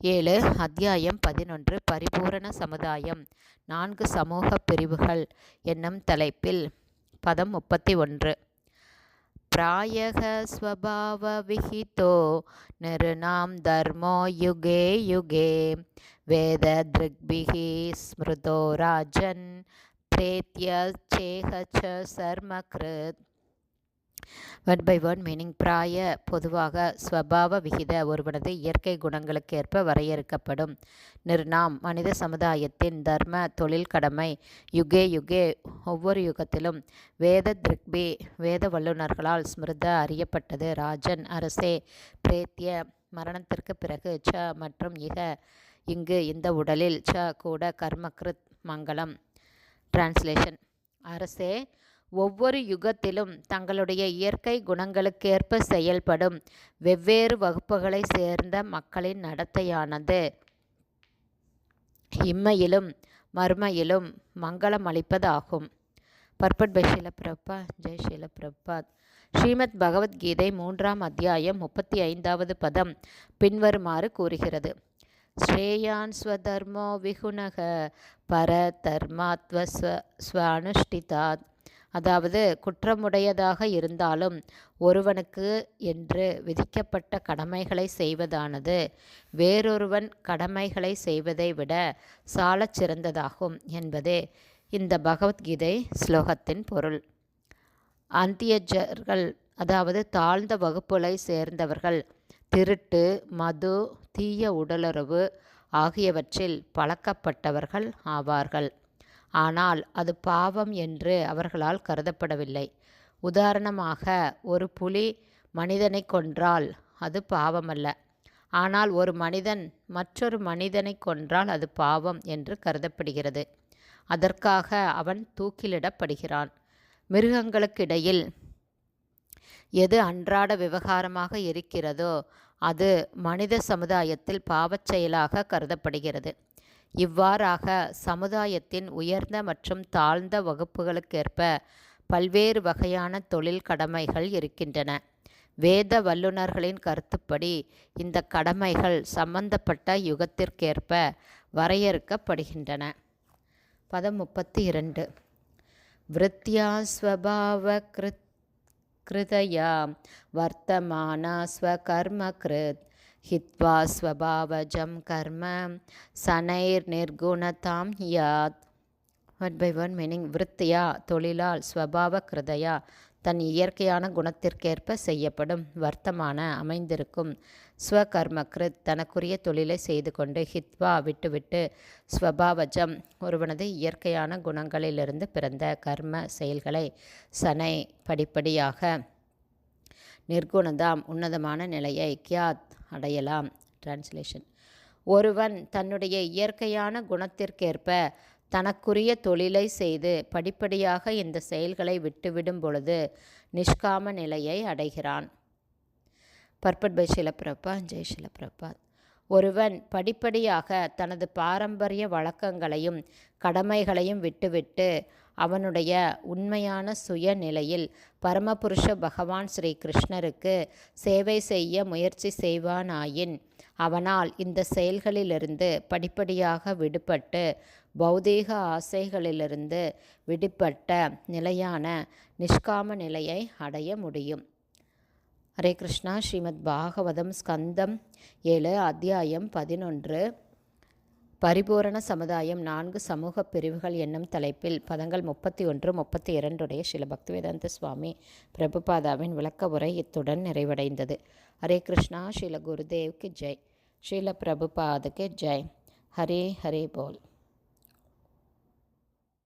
ஏழு அத்தியாயம் பதினொன்று பரிபூரண சமுதாயம் நான்கு சமூக பிரிவுகள் என்னும் தலைப்பில் பதம் முப்பத்தி ஒன்று பிராயக ஸ்வபாவ விஹிதோ நிருணாம் தர்மோ யுகே யுகே வேத திருக்பிகி ஸ்மிருதோ ராஜன் பிரேத்ய சேகச்ச சர்மகிருத் வேர்ட் பை வேர்ட் மீனிங் பிராய பொதுவாக ஸ்வபாவ விகித ஒருவனது இயற்கை குணங்களுக்கு ஏற்ப வரையறுக்கப்படும். நிர்ணாம் மனித சமுதாயத்தின் தர்ம தொழில் கடமை யுகே யுகே ஒவ்வொரு யுகத்திலும் வேத திருக்பி வேத வல்லுநர்களால் ஸ்மிருத அறியப்பட்டது. ராஜன் அரசே பிரேத்திய மரணத்திற்கு பிறகு ச மற்றும் இக இங்கு இந்த உடலில் ச கூட கர்மகிருத் மங்களம். டிரான்ஸ்லேஷன் அரசே ஒவ்வொரு யுகத்திலும் தங்களுடைய இயற்கை குணங்களுக்கேற்ப செயல்படும் வெவ்வேறு வகுப்புகளை சேர்ந்த மக்களின் நடத்தையானது. இம்மையிலும் மர்மையிலும் மங்களம் அளிப்பதாகும். பர்பட் பை ஷீலப்பிரபா ஜெய் ஷீலப்பிரபாத் ஸ்ரீமத் பகவத்கீதை மூன்றாம் அத்தியாயம் முப்பத்தி ஐந்தாவது பதம் பின்வருமாறு கூறுகிறது. ஸ்ரேயான் ஸ்வதர்மோ விகுணக பர தர்மாத்வ ஸ்வ ஸ்வ அனுஷ்டிதாத். அதாவது குற்றமுடையதாக இருந்தாலும் ஒருவனுக்கு என்று விதிக்கப்பட்ட கடமைகளை செய்வதானது. வேறொருவன் கடமைகளை செய்வதை விட சாலச் சிறந்ததாகும் என்பதே இந்த பகவத்கீதை ஸ்லோகத்தின் பொருள். அந்தியஜர்கள் அதாவது தாழ்ந்த வகுப்புகளை சேர்ந்தவர்கள் திருட்டு மது தீய உடலுறவு ஆகியவற்றில் பழக்கப்பட்டவர்கள் ஆவார்கள். ஆனால் அது பாவம் என்று அவர்களால் கருதப்படவில்லை. உதாரணமாக ஒரு புலி மனிதனை கொன்றால் அது பாவமல்ல. ஆனால் ஒரு மனிதன் மற்றொரு மனிதனை கொன்றால் அது பாவம் என்று கருதப்படுகிறது. அதற்காக அவன் தூக்கிலிடப்படுகிறான். மிருகங்களுக்கிடையில் எது அன்றாட விவகாரமாக இருக்கிறதோ அது மனித சமுதாயத்தில் பாவச் செயலாக கருதப்படுகிறது. இவ்வாறாக சமுதாயத்தின் உயர்ந்த மற்றும் தாழ்ந்த வகுப்புகளுக்கேற்ப பல்வேறு வகையான தொழில் கடமைகள் இருக்கின்றன. வேத வல்லுநர்களின் கருத்துப்படி இந்த கடமைகள் சம்பந்தப்பட்ட யுகத்திற்கேற்ப வரையறுக்கப்படுகின்றன. பதம் முப்பத்தி இரண்டு விருத்தியா ஸ்வபாவ கிருத் கிருதயா வர்த்தமானா ஸ்வகர்ம கிருத் ஹித்வா ஸ்வபாவஜம் கர்ம சனைர் நிர்குணதாம் யாத் ஒன் பை ஒன் மீனிங் விருத்தியா தொழிலால் ஸ்வபாவ கிருதயா தன் இயற்கையான குணத்திற்கேற்ப செய்யப்படும் வர்த்தமான அமைந்திருக்கும் ஸ்வகர்மக்ருத் தனக்குரிய தொழிலை செய்து கொண்டு ஹித்வா விட்டுவிட்டு ஸ்வபாவஜம் ஒருவனது இயற்கையான குணங்களிலிருந்து பிறந்த கர்ம செயல்களை சனை படிப்படியாக நிர்குணதாம் உன்னதமான நிலையை கியாத் அடையலாம். டிரான்ஸ்லேஷன் ஒருவன் தன்னுடைய இயற்கையான குணத்திற்கேற்ப தனக்குரிய தொழிலை செய்து படிப்படியாக இந்த செயல்களை விட்டுவிடும் பொழுது நிஷ்காம நிலையை அடைகிறான். பர்பட் பை ஷிலப்பிரபா ஜெய் ஷிலப்பிரபாத் ஒருவன் படிப்படியாக தனது பாரம்பரிய வழக்கங்களையும் கடமைகளையும் விட்டுவிட்டு அவனுடைய உண்மையான சுயநிலையில் பரமபுருஷ பகவான் ஸ்ரீ கிருஷ்ணருக்கு சேவை செய்ய முயற்சி செய்வானாயின் அவனால் இந்த செயல்களிலிருந்து படிப்படியாக விடுபட்டு பௌதீக ஆசைகளிலிருந்து விடுபட்ட நிலையான நிஷ்காம நிலையை அடைய முடியும். ஹரே கிருஷ்ணா. ஸ்ரீமத் பாகவதம் ஸ்கந்தம் ஏழு அத்தியாயம் பதினொன்று. பரிபூரண சமுதாயம் நான்கு சமூக பிரிவுகள் என்னும் தலைப்பில் பதங்கள் முப்பத்தி ஒன்று முப்பத்தி இரண்டுடைய ஸ்ரீல பக்திவேதாந்த சுவாமி பிரபுபாதாவின் விளக்க உரை இத்துடன் நிறைவடைந்தது. ஹரே கிருஷ்ணா. ஸ்ரீல குருதேவ்க்கு ஜெய். ஸ்ரீல பிரபுபாதுக்கு ஜெய். ஹரே ஹரே போல்.